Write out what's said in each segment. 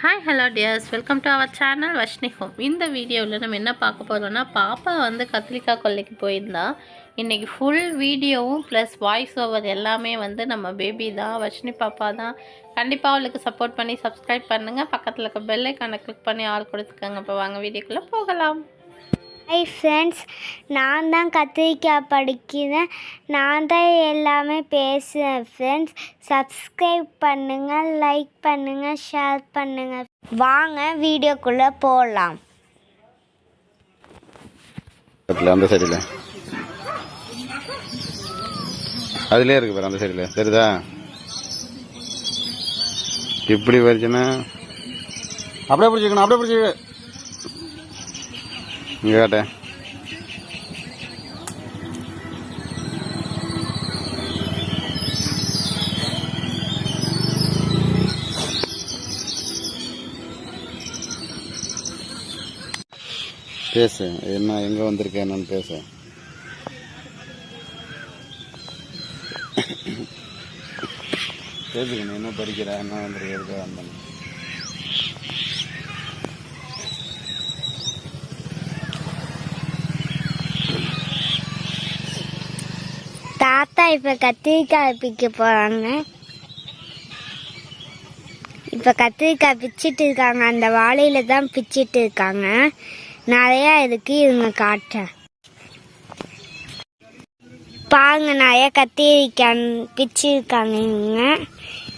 Hi hello dears welcome to our channel Vashni home இந்த வீடியோவில் நம்ம என்ன பார்க்க போகிறோம்னா பாப்பா வந்து கத்திரிக்காய் கொல்லைக்கு போயிருந்தா. இன்றைக்கி ஃபுல் வீடியோவும் ப்ளஸ் வாய்ஸ் ஓவர் எல்லாமே வந்து நம்ம பேபி தான் வஷ்ணி பாப்பா தான். கண்டிப்பாக அவளுக்கு சப்போர்ட் பண்ணி சப்ஸ்கிரைப் பண்ணுங்கள் பக்கத்தில் இருக்க பெல்லைக்கான கிளிக் பண்ணி ஆள் கொடுத்துக்கோங்க. இப்போ வாங்க வீடியோக்குள்ளே போகலாம். ஹாய் ஃப்ரெண்ட்ஸ் நான் தான் கத்திரிக்காய் படிக்கிறேன். நான் தான் எல்லாமே பேசுகிறேன் ஃப்ரெண்ட்ஸ் சப்ஸ்கிரைப் பண்ணுங்கள் லைக் பண்ணுங்கள் ஷேர் பண்ணுங்கள் வாங்க வீடியோக்குள்ளே போகலாம் அந்த சைடில் அதுலேயே இருக்கு பாரு அந்த சைடில் சரிதா இப்படி வரிச்சுன்னா அப்படியே பிடிச்சிக்கணும் அப்படியே பிடிச்சிக்க. இங்கே காட்ட பேசு. என்ன எங்கே வந்திருக்கேன் என்னன்னு பேசு. பேசுக்கணும் என்ன படிக்கிற என்ன வந்திருக்க எதுக்கு வந்தேன் தாத்தா இப்போ கத்திரிக்காய் பிக்க போகிறாங்க இப்போ கத்திரிக்காய் பிச்சிட்டு இருக்காங்க. அந்த வாழையில தான் பிச்சிட்டு இருக்காங்க. நிறையா இருக்கு. இவங்க காட்டுறேன் பாருங்க நிறைய கத்திரிக்காய் பிச்சிருக்காங்க இவங்க.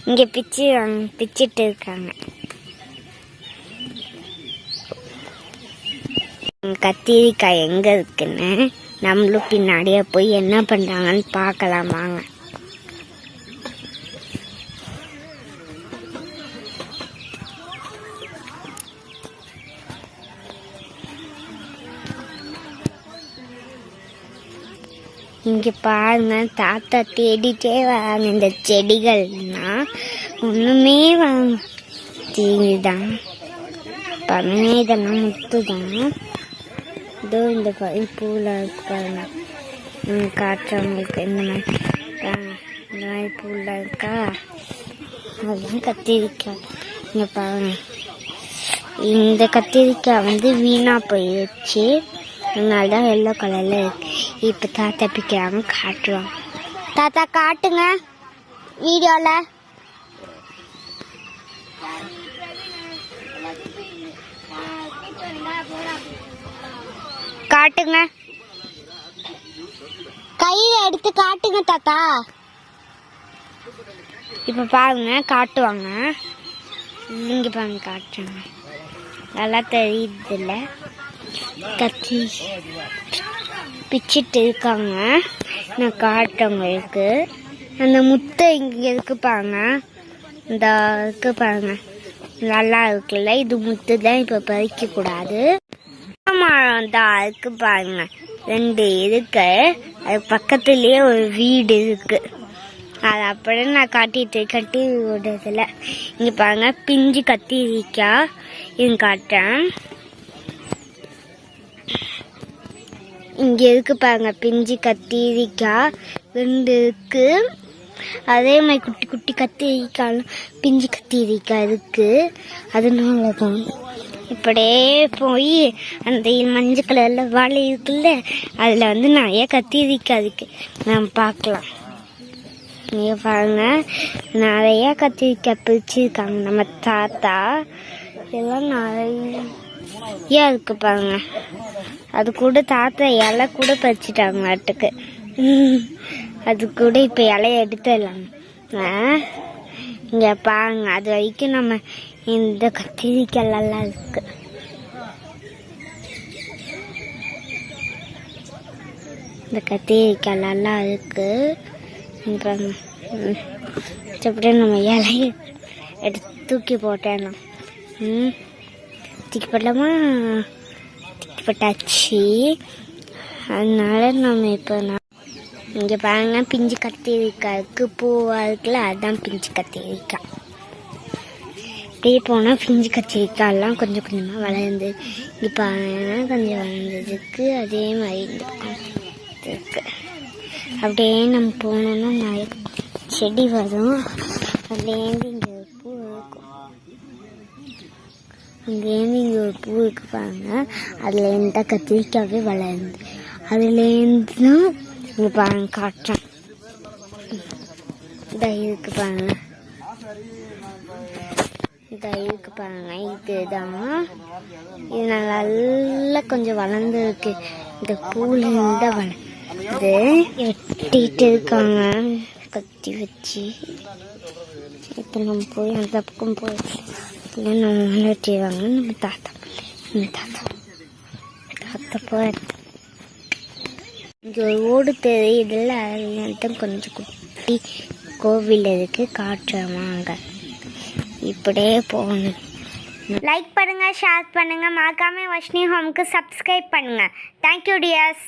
இங்கே பிச்சு பிச்சிட்டு இருக்காங்க. கத்திரிக்காய் எங்க இருக்குன்னு நம்மளும் பின்னாடியே போய் என்ன பண்றாங்கன்னு பார்க்கலாம் வாங்க. இங்க பாருங்க தாத்தா தேடிட்டே வராங்க. இந்த செடிகள்னா ஒண்ணுமே வாங்க தீங்குதான் பண்ணுங்க இதெல்லாம் முத்துதான். இதோ இந்த ப- பூவில் இருக்காங்க காட்டுறவங்களுக்கு இந்த மாதிரி இந்த மாதிரி பூவில் இருக்கா? அதுதான் கத்திரிக்காய். இங்கே பாருங்க. இந்த கத்திரிக்காய் வந்து வீணாக போயிடுச்சு அதனால தான் எல்லோ கலரில் இருக்கு. இப்போ தாத்தா பிக்கிறாங்க காட்டுவாங்க. தாத்தா காட்டுங்க. வீடியோவில் காட்டுங்க. கையில எடுத்து காட்டுங்க தாத்தா. இப்ப பாருங்க காட்டுவாங்க. இங்க பாருங்க காட்டுறாங்க. நல்லா தெரியுது இல்ல கத்தி பிச்சிட்டு இருக்காங்க. நான் காட்டுறவங்களுக்கு அந்த முட்டை இங்க இருக்கு பாருங்க. இந்த இருக்கு பாருங்க. நல்லா இருக்குல்ல இது முத்து தான் இப்ப பறிக்க கூடாது மரம் தான் இருக்கு பாருங்க. ரெண்டு இருக்கு. அது பக்கத்துலயே ஒரு வீடு இருக்கு. அது அப்படியே நான் காட்டிட்டு கட்டி விடுறதுல இங்க பாருங்க பிஞ்சு கத்திரிக்காய் இது காட்டுறேன். இங்க இருக்கு பாருங்க பிஞ்சு கத்திரிக்காய் ரெண்டு இருக்கு. அதே மாதிரி குட்டி குட்டி கத்திரிக்காய் பிஞ்சு கத்திரிக்காய் இருக்கு. அதனால தான் இப்படியே போய் அந்த மஞ்சள் கலரில் வாழை இருக்குல்ல அதில் வந்து நிறைய கத்திரிக்காய் இருக்கு நம்ம பார்க்கலாம். நீங்கள் பாருங்க. நிறைய கத்திரிக்காய் பிரிச்சிருக்காங்க நம்ம தாத்தா இதெல்லாம் நிறைய இருக்கு பாருங்க. அது கூட தாத்தா இலை கூட பறிச்சிட்டாங்க நாட்டுக்கு அது கூட இப்போ இலைய எடுத்துடலாம் இங்கே பாருங்க. அது வரைக்கும் நம்ம இந்த கத்திரிக்காய் எல்லாம் இருக்கு. இந்த கத்திரிக்காய் நல்லா இருக்கு அப்படியே நம்ம இலைய எடுத்து தூக்கி போட்டேன். ம் தூக்கி போடலாமா தூக்கி போட்டாச்சு அதனால நம்ம இப்போ நான் இங்கே பாருங்க பிஞ்சு கத்திரிக்காய் இருக்குது பூவாக இருக்குல்ல அதுதான் பிஞ்சு கத்திரிக்காய். அப்படியே போனால் பிஞ்சு கத்திரிக்காயெல்லாம் கொஞ்சம் கொஞ்சமாக வளர்ந்து இப்போ கொஞ்சம் வளர்ந்ததுக்கு அதே மாதிரி இந்த பக்கம் இருக்கு அப்படியே நம்ம போனோம்னா நிறைய செடி வரும். அதுலேருந்து இங்கே பூ இருக்கும். அங்கேருந்து இங்கே ஒரு பூ இருக்கு பாருங்க. அதுலேருந்து தான் கத்திரிக்காவே வளருது அதுலேருந்து தான் இங்கே பாருங்க காட்டுறேன் இதாக இருக்கு பாருங்க. இந்த இருக்கு பாருங்க இதுதான். இது நல்லா கொஞ்சம் வளர்ந்துருக்கு இந்த பூலேருந்து வளர்ந்து வெட்டிட்டு இருக்காங்க. கத்தி வச்சு. இப்போ நம்ம போய் அந்த பக்கம் போய் இல்லை நம்ம வெட்டிடுவாங்க. நம்ம தாத்தா நம்ம தாத்தா. தாத்தா போய் இங்கே ஒரு ஓடு தெரியுதுல்ல அதுல கொஞ்சம் குட்டி கோவில் இருக்குது காட்டுறேன் இப்படியே போகணும் லைக் பண்ணுங்கள் ஷேர் பண்ணுங்கள் மறக்காமல் வஷ்ணி ஹோம்க்கு சப்ஸ்கிரைப் பண்ணுங்கள் தேங்க்யூ டியர்ஸ்